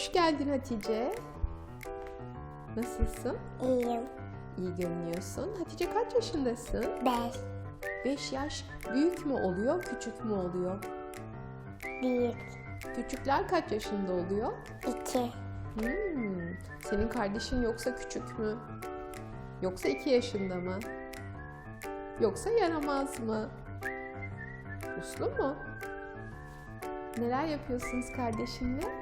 Hoş geldin Hatice. Nasılsın? İyiyim. İyi görünüyorsun. Hatice kaç yaşındasın? Beş. 5 yaş büyük mü oluyor, küçük mü oluyor? Büyük. Küçükler kaç yaşında oluyor? İki. Hmm, senin kardeşin yoksa küçük mü? Yoksa 2 yaşında mı? Yoksa yaramaz mı? Uslu mu? Neler yapıyorsunuz kardeşinle?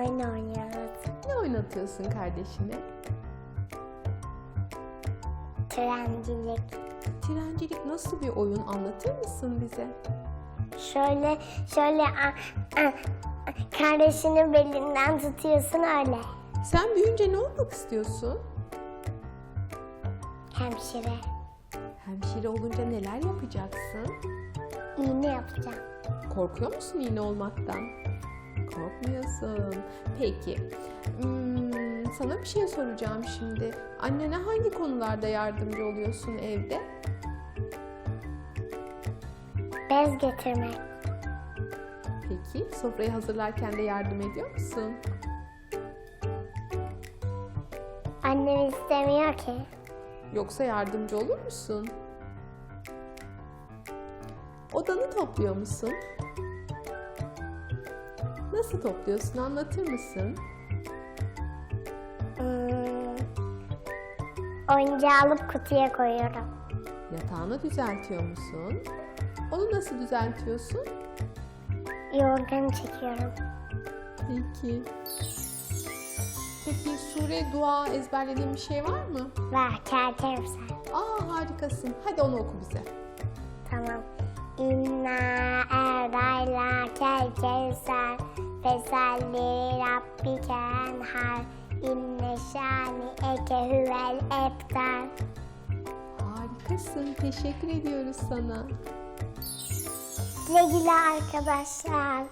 Oyun oynuyoruz. Ne oynatıyorsun kardeşine? Trencilik. Trencilik nasıl bir oyun anlatır mısın bize? Şöyle şöyle a, a, kardeşinin belinden tutuyorsun öyle. Sen büyüyünce ne olmak istiyorsun? Hemşire. Hemşire olunca neler yapacaksın? İğne yapacağım. Korkuyor musun iğne olmaktan? Korkmuyorsun. Peki. hmm, sana bir şey soracağım şimdi. Annene hangi konularda yardımcı oluyorsun evde? Bez getirmek. Peki. Sofrayı hazırlarken de yardım ediyor musun? Annem istemiyor ki. Yoksa yardımcı olur musun? Odanı topluyor musun? Nasıl topluyorsun anlatır mısın? Hmm, oyuncağı alıp kutuya koyuyorum. Yatağını düzeltiyor musun? Onu nasıl düzeltiyorsun? Yorganı çekiyorum. Peki. Peki sure, dua ezberlediğin bir şey var mı? Var kertemsen. Aa harikasın. Hadi onu oku bize. Tamam. İnna erdayla kel kevser fesalli rabbike enhar inne şani eke huvel ebtar. Harikasın. Teşekkür ediyoruz sana. Güle arkadaşlar.